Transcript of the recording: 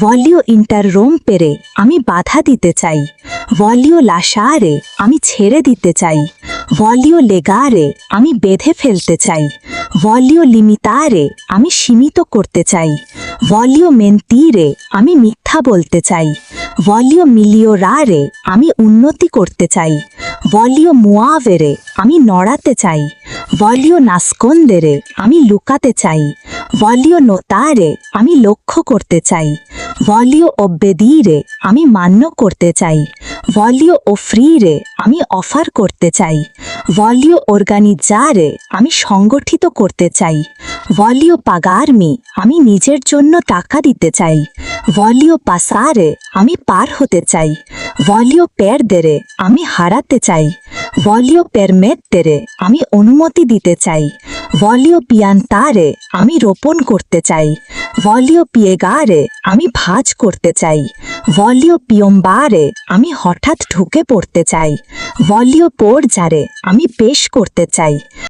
ভলিও inter Rome পেরে আমি বাধা দিতে চাই। ভলিও লাসারে আমি ছেড়ে দিতে চাই। ভলিও লেগারে আমি বেঁধে ফেলতে চাই। ভলিও লিমিতারে আমি সীমিত করতে চাই। ভলিও মেন্তিরে আমি মিথ্যা বলতে চাই। ভলিও মিলিও রারে আমি উন্নতি করতে চাই। ভলিও মুয়াভেরে আমি নড়াতে চাই। ভলিও নাস্কন্দেরে আমি লুকাতে চাই। ভলিও নোতারে আমি লক্ষ্য করতে চাই। ভলিও অব্বেদিরে আমি মান্য করতে চাই। ভলিও ওফ্রিরে আমি অফার করতে চাই। ভলিও অর্গানিজারে, আমি সংগঠিত করতে চাই। ভলিও পাগারমি, আমি নিজের জন্য টাকা দিতে চাই। ভলিও পাসারে, আমি পার হতে চাই। ভলিও পেরদেরে, আমি হারাতে চাই। ভলিও পেরমেত্তেরে আমি অনুমতি দিতে চাই। ভলিও পিয়ান্তারে আমি রোপণ করতে চাই। ভলিও পিয়েগারে আমি ভাজ করতে চাই। ভলিও পিয়ম্বারে, আমি হঠাৎ ঢুকে পড়তে চাই। ভলিও পোর যারে আমি পেশ করতে চাই।